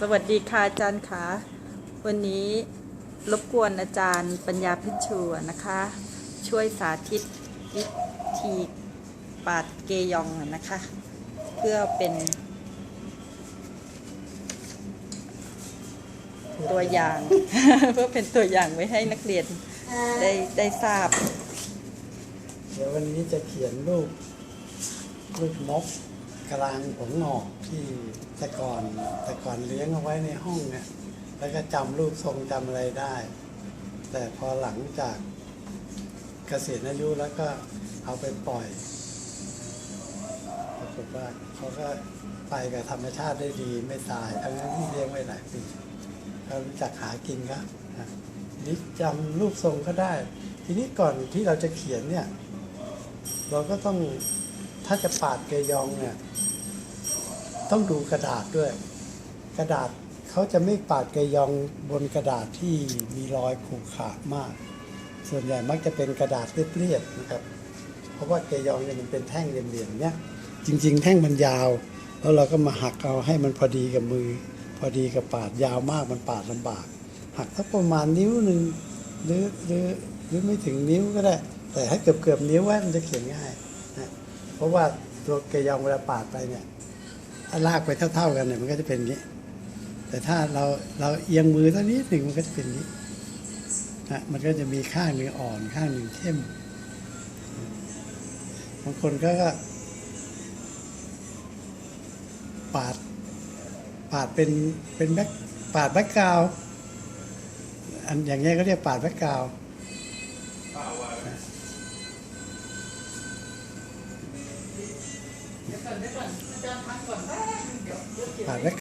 สวัสดีค่ะอาจารย์คะวันนี้รบกวนอาจารย์ปัญญาพิชูนะคะ ช่วยสาธิตวิธีปาดเกยองนะคะ เพื่อเป็น ตัวอย่าง เพื่อเป็นตัวอย่างไว้ให้นักเรียนได้ได้ทราบ เดี๋ยววันนี้จะเขียนรูปรูปนก กลางหัวงอกที่แต่ก่อนแต่ก่อนเลี้ยงเอาไว้ในห้องเนี่ยแล้วก็จำรูปทรงจำอะไรได้ แต่พอหลังจากเกษียณอายุแล้วก็เอาไปปล่อยปรากฏว่าเขาก็ไปกับธรรมชาติได้ดีไม่ตายทั้งนั้นที่เลี้ยงไว้หลายปีเขารู้จักหากินครับนะนี่จำรูปทรงก็ได้ ทีนี้ก่อนที่เราจะเขียนเนี่ย เราก็ต้อง ถ้าจะปาดเกยองเนี่ย ต้องดูกระดาษด้วย กระดาษเขาจะไม่ปาดเกยองบนกระดาษที่มีรอยขรุขระมาก ส่วนใหญ่มักจะเป็นกระดาษเรียบๆนะครับ เพราะว่าเกยองเนี่ยมันเป็นแท่งเหลี่ยมๆเนี่ยจริง ๆ แท่งมันยาว แล้วเราก็มาหักเอาให้มันพอดีกับมือ พอดีกับปาดยาวมากมันปาดลำบาก หักสักประมาณนิ้วหนึ่งหรือหรือหรือไม่ถึงนิ้วก็ได้ แต่ให้เกือบเกือบๆนิ้วไว้มันจะเขียนง่ายนะ เพราะว่าตัวเกยองเวลาปาดไปเนี่ยถ้าลากไปเท่า ๆกันเนี่ยมันก็จะเป็นอย่างนี้ แต่ถ้าเราเราเอียงมือเท่านี้หนึ่งมันก็จะเป็นอย่างนี้นะมันก็จะมีข้างหนึ่งอ่อนข้างหนึ่งเข้มบางคนก็ปาดปาดเป็นเป็นแบ็คปาดแบ็คกราวอันอย่างเงี้ยก็เรียกปาดแบ็คกราวปา ดแบ็ค